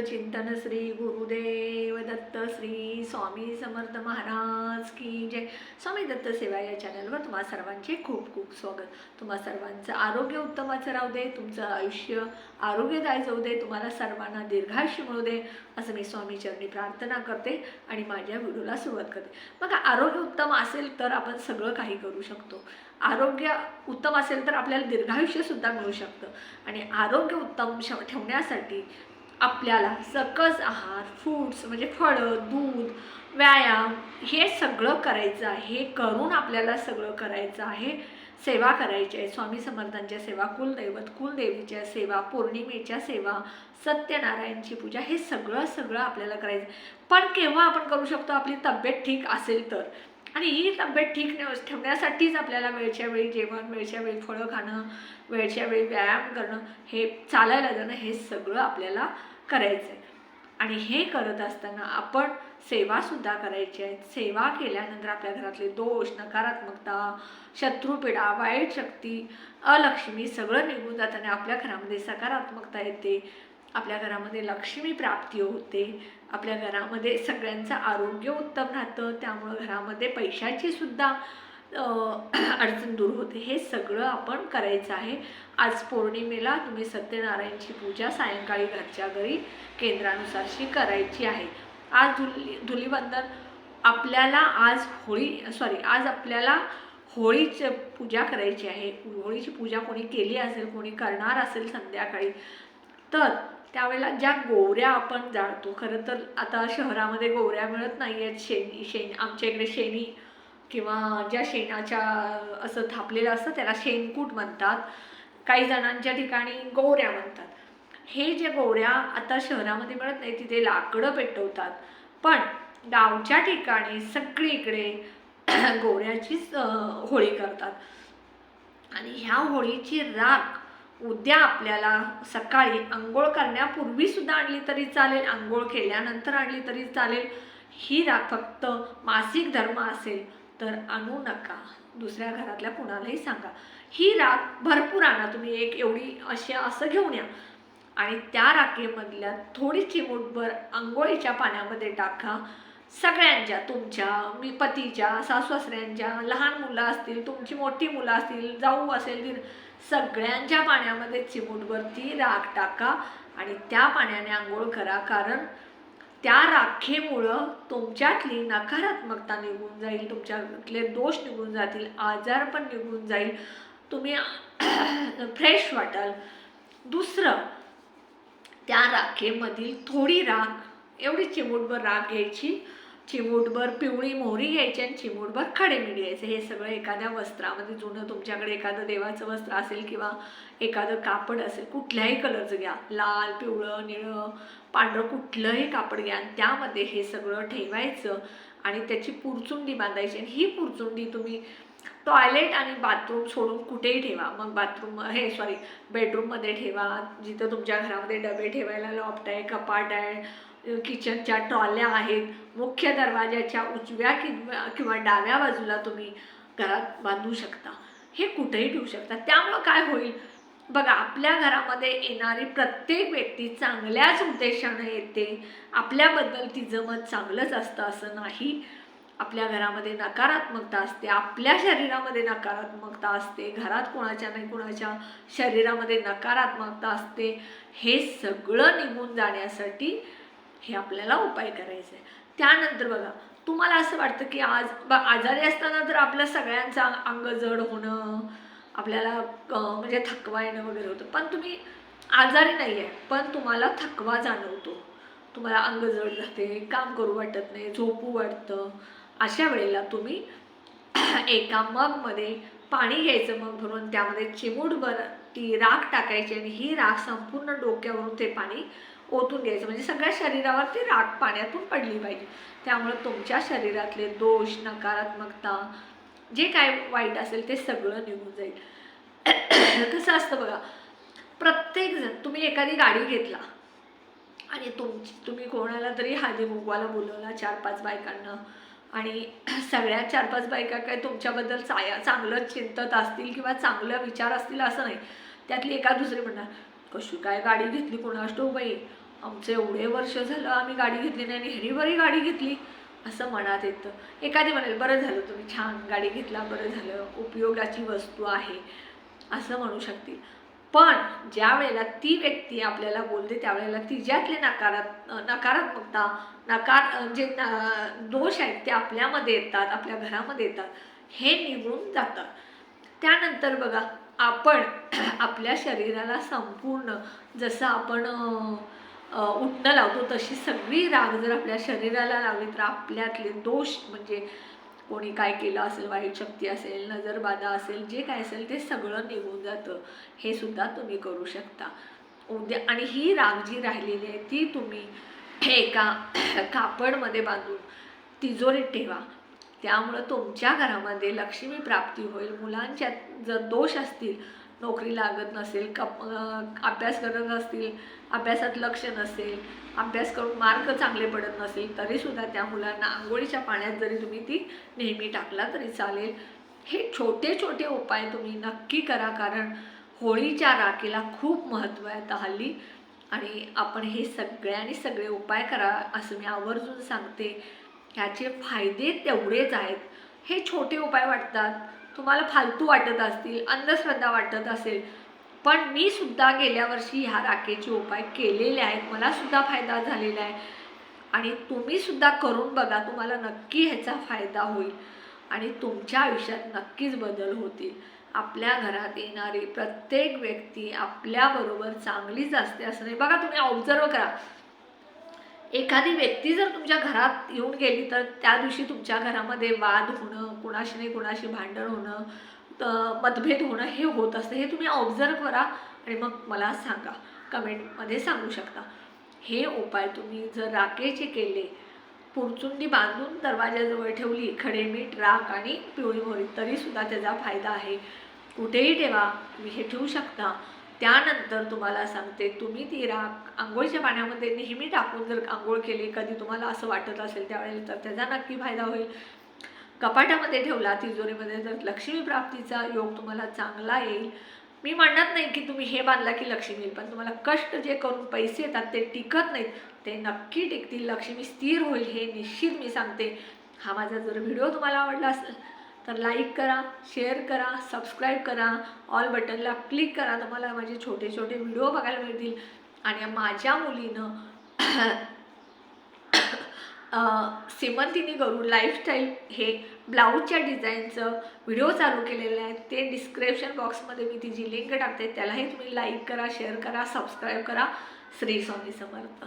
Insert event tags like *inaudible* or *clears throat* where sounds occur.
चिंतन श्री गुरुदेव दत्त श्री स्वामी समर्थ महाराज की जय. स्वामी दत्त सेवा या चॅनलवर तुम्हा सर्वांचे खूप खूप स्वागत. तुम्हा सर्वांचं आरोग्य उत्तमाचं राहू दे तुमचं आयुष्य आरोग्यदायी जाऊ दे तुम्हाला सर्वांना दीर्घायुष्य मिळू दे असं मी स्वामी चरणी प्रार्थना करते आणि माझ्या व्हिडिओला सुरुवात करते. मग आरोग्य उत्तम असेल तर आपण सगळं काही करू शकतो. आरोग्य उत्तम असेल तर आपल्याला दीर्घायुष्यसुद्धा मिळू शकतं. आणि आरोग्य उत्तम श ठेवण्यासाठी आपल्याला सकस आहार फ्रूट्स म्हणजे फळं दूध व्यायाम हे सगळं करायचं आहे हे करून आपल्याला सगळं करायचं आहे. सेवा करायची आहे. स्वामी समर्थांच्या सेवा कुलदैवत कुलदेवीच्या सेवा पौर्णिमेच्या सेवा सत्यनारायणची पूजा हे सगळं सगळं आपल्याला करायचं आहे. पण केव्हा आपण करू शकतो? आपली तब्येत ठीक असेल तर. आणि ही तब्येत ठीक ठेवण्यासाठीच आपल्याला वेळच्या वेळी जेवण वेळच्या वेळी फळं खाणं वेळच्या वेळी व्यायाम करणं हे चालायला जाणं हे सगळं आपल्याला करायचं. आहे आणि हे करत असताना आपण सेवासुद्धा करायची आहे. सेवा केल्यानंतर आपल्या घरातले दोष नकारात्मकता शत्रुपीडा वाईट शक्ती अलक्ष्मी सगळं निघून जातं आणि आपल्या घरामध्ये सकारात्मकता येते. आपल्या घरामध्ये लक्ष्मी प्राप्ती होते. आपल्या घरामध्ये सगळ्यांचं आरोग्य उत्तम राहतं. त्यामुळं घरामध्ये पैशाची सुद्धा *clears throat* अडचण दूर होते. हे सगळं आपण करायचं आहे. आज पौर्णिमेला तुम्ही सत्यनारायणची पूजा सायंकाळी घरच्या घरी केंद्रानुसारशी करायची आहे. आज धुली धुलीवंदन आपल्याला आज होळी सॉरी आज आपल्याला होळीची पूजा करायची आहे. होळीची पूजा कोणी केली असेल कोणी करणार असेल संध्याकाळी तर त्यावेळेला ज्या गोवऱ्या आपण जाळतो खरं तर आता शहरामध्ये गोवऱ्या मिळत नाही आहेत शेणी शेण आमच्या इकडे शेणी किंवा ज्या शेणाच्या असं थापलेलं असतं त्याला शेणकूट म्हणतात. काही जणांच्या ठिकाणी गोवऱ्या म्हणतात. हे जे गोवऱ्या आता शहरामध्ये मिळत नाही तिथे लाकडं पेटवतात. पण गावच्या ठिकाणी सगळीकडे *clears throat* गोवऱ्याचीच होळी करतात. आणि ह्या होळीची राख उद्या आपल्याला सकाळी आंघोळ करण्यापूर्वीसुद्धा आणली तरी चालेल आंघोळ केल्यानंतर आणली तरी चालेल. ही राख फक्त मासिक धर्म असेल. तर आणू नका. दुसऱ्या घरातल्या कुणालाही सांगा. ही राख भरपूर आणा तुम्ही. एक एवढी अशी असं घेऊन या. आणि त्या राखेमधल्या थोडी चिमूटभर आंघोळीच्या पाण्यामध्ये टाका. सगळ्यांच्या तुमच्या मी पतीच्या सासूसासऱ्यांच्या लहान मुलं असतील तुमची मोठी मुलं असतील जाऊ असेल ती सगळ्यांच्या पाण्यामध्ये चिमूटभर ती राख टाका. आणि त्या पाण्याने आंघोळ करा. कारण त्या राखेमुळं तुमच्यातली नकारात्मकता निघून जाईल तुमच्यातले दोष निघून जातील आजार पण निघून जाईल. तुम्ही *clears throat* फ्रेश वाटाल. दुसरं त्या राखेमधील थोडी राख एवढी चिमूटभर राख घ्यायची चिमूटभर पिवळी मोहरी घ्यायची आणि चिमूटभर खडे मीठ घ्यायचे. हे सगळं एखाद्या वस्त्रामध्ये जुनं तुमच्याकडे एखादं देवाचं वस्त्र असेल किंवा एखादं कापड असेल कुठल्याही कलरचं घ्या. लाल पिवळं निळं पांढरं कुठलंही कापड घ्या आणि त्यामध्ये हे सगळं ठेवायचं आणि त्याची पुरचुंडी बांधायची. आणि ही पुरचुंडी तुम्ही टॉयलेट आणि बाथरूम सोडून कुठेही ठेवा. मग बाथरूम हे सॉरी बेडरूममध्ये ठेवा. जिथं तुमच्या घरामध्ये डबे ठेवायला लॉफ्ट आहे कपाट आहे किचनच्या ट्रॉल्या आहेत मुख्य दरवाजाच्या उजव्या किंवा किंवा डाव्या बाजूला तुम्ही घरात बांधू शकता. हे कुठेही ठेवू शकता. त्यामुळं काय होईल? बघा आपल्या घरामध्ये येणारी प्रत्येक व्यक्ती चांगल्याच उद्देशानं येते. आपल्याबद्दल तिचं मत चांगलंच असतं असं नाही. आपल्या घरामध्ये नकारात्मकता असते आपल्या शरीरामध्ये नकारात्मकता असते घरात कोणाच्या नाही कोणाच्या शरीरामध्ये नकारात्मकता असते हे सगळं निघून जाण्यासाठी हे आपल्याला उपाय करायचं. आहे त्यानंतर बघा तुम्हाला असं वाटतं की आज ब आजारी असताना तर आपलं सगळ्यांचं अंग जड होणं आपल्याला म्हणजे थकवा येणं वगैरे होतं पण तुम्ही आजारी नाही आहे पण तुम्हाला थकवा जाणवतो. तुम्हाला अंग जड जाते काम करू वाटत नाही झोपू वाटतं अशा वेळेला तुम्ही *clears throat* एका मगमध्ये पाणी घ्यायचं मग भरून त्यामध्ये चिमूटभर ती राख टाकायची आणि ही राख संपूर्ण डोक्यावरून ते पाणी ओतून घ्यायचं. म्हणजे सगळ्या शरीरावर ती राख पाण्यातून पडली पाहिजे. त्यामुळं तुमच्या शरीरातले दोष नकारात्मकता जे काय वाईट असेल ते सगळं निघून जाईल. *clears throat* कसं असतं बघा प्रत्येकजण तुम्ही एखादी गाडी घेतला आणि तुमची तुम्ही कोणाला तरी हादी मुगवाला बोलवला चार पाच बायकांना आणि *clears throat* सगळ्या चार पाच बायका काय तुमच्याबद्दल चाया चांगलं चिंतत असतील किंवा चांगलं विचार असतील असं नाही. त्यातली एका दुसरी म्हणणार कशी काय गाडी घेतली कोणास बाई? आमचं एवढे वर्ष झालं आम्ही गाडी घेतली नाही आणि हेरीवरही गाडी घेतली. असं मनात येतं. एखादी म्हणेल बरं झालं तुम्ही छान गाडी घेतला बरं झालं उपयोगाची वस्तू आहे. असं म्हणू शकतील. पण ज्या वेळेला ती व्यक्ती आपल्याला बोलते त्यावेळेला तिच्यातले नकारात नकारात्मकता नकार जे न- दोष आहेत ते आपल्यामध्ये येतात आपल्या घरामध्ये येतात हे निघून जातात. त्यानंतर बघा आपण *clears throat* आपल्या शरीराला संपूर्ण जसं आपण उठणं लावतो तशी सगळी राग जर आपल्या शरीराला लावली तर आपल्यातले दोष म्हणजे कोणी काय केलं असेल वाईट शक्ती असेल नजरबाधा असेल जे काय असेल ते सगळं निघून जातं. हे सुद्धा तुम्ही करू शकता. उद्या आणि ही राग जी राहिलेली आहे ती तुम्ही एका *clears throat* कापडमध्ये बांधून तिजोरीत ठेवा. त्यामुळं तुमच्या घरामध्ये लक्ष्मी प्राप्ती होईल. मुलांच्यात जर दोष असतील नोकरी लागत नसेल कप अभ्यास करत असतील अभ्यासात लक्ष नसेल अभ्यास करून मार्क चांगले पडत नसेल तरीसुद्धा त्या मुलांना आंघोळीच्या पाण्यात जरी तुम्ही ती नेहमी टाकला तरी चालेल. हे छोटे छोटे उपाय तुम्ही नक्की करा कारण होळीच्या राखेला खूप महत्त्व आहे आता हल्ली आणि आपण हे सगळ्यांनी सगळे उपाय करा असं मी आवर्जून सांगते. ह्याचे फायदे तेवढेच आहेत. हे छोटे उपाय वाटतात. तुम्हाला फालतू वाटत असतील अंधश्रद्धा वाटत असेल पण मी सुद्धा गेल्या वर्षी ह्या राखेचे उपाय केलेले आहेत. मला सुद्धा फायदा झालेला आहे. आणि तुम्ही सुद्धा करून बघा तुम्हाला नक्की ह्याचा फायदा होईल. आणि तुमच्या आयुष्यात नक्कीच बदल होतील. आपल्या घरात येणारी प्रत्येक व्यक्ती आपल्याबरोबर चांगलीच असते असं नाही. बघा तुम्ही ऑब्झर्व करा. एखादी व्यक्ती जर तुमच्या घरात येऊन गेली तर त्या दिवशी तुमच्या घरामध्ये वाद होणं कुणाशी नाही कुणाशी भांडण होणं मतभेद होणं हे होत असतं. हे तुम्ही ऑब्झर्व करा आणि मग मला सांगा. कमेंटमध्ये सांगू शकता. हे उपाय तुम्ही जर राखेचे केले पुरचुंडी बांधून दरवाजाजवळ ठेवली खडे मीठ राख आणि पिवळी मोहरी तरीसुद्धा त्याचा फायदा आहे. कुठेही ठेवा तुम्ही हे ठेवू शकता. त्यानंतर तुम्हाला सांगते तुम्ही ती राख आंघोळीच्या पाण्यामध्ये नेहमी टाकून जर आंघोळ केली कधी तुम्हाला असं वाटत असेल त्यावेळेला तर त्याचा नक्की फायदा होईल. कपाटामध्ये ठेवला तिजोरीमध्ये तर लक्ष्मी प्राप्तीचा योग तुम्हाला चांगला येईल. मी म्हणत नाही की तुम्ही हे बांधला की लक्ष्मी येईल पण तुम्हाला कष्ट जे करून पैसे येतात ते टिकत नाहीत ते नक्की टिकतील. लक्ष्मी स्थिर होईल हे निश्चित मी सांगते. हा माझा जर व्हिडिओ तुम्हाला आवडला असेल तर लाईक करा शेअर करा सबस्क्राईब करा ऑल बटनला क्लिक करा तुम्हाला माझे छोटे छोटे व्हिडिओ बघायला मिळतील. आणि माझ्या मुलीनं सिमंतिनी गरुड लाईफस्टाईल हे ब्लाऊजच्या डिझाईनचं व्हिडिओ चालू केलेलं आहे. ते डिस्क्रिप्शन बॉक्समध्ये मी ती जी लिंक टाकते. त्यालाही तुम्ही लाईक करा शेअर करा सबस्क्राईब करा. श्री स्वामी समर्थ.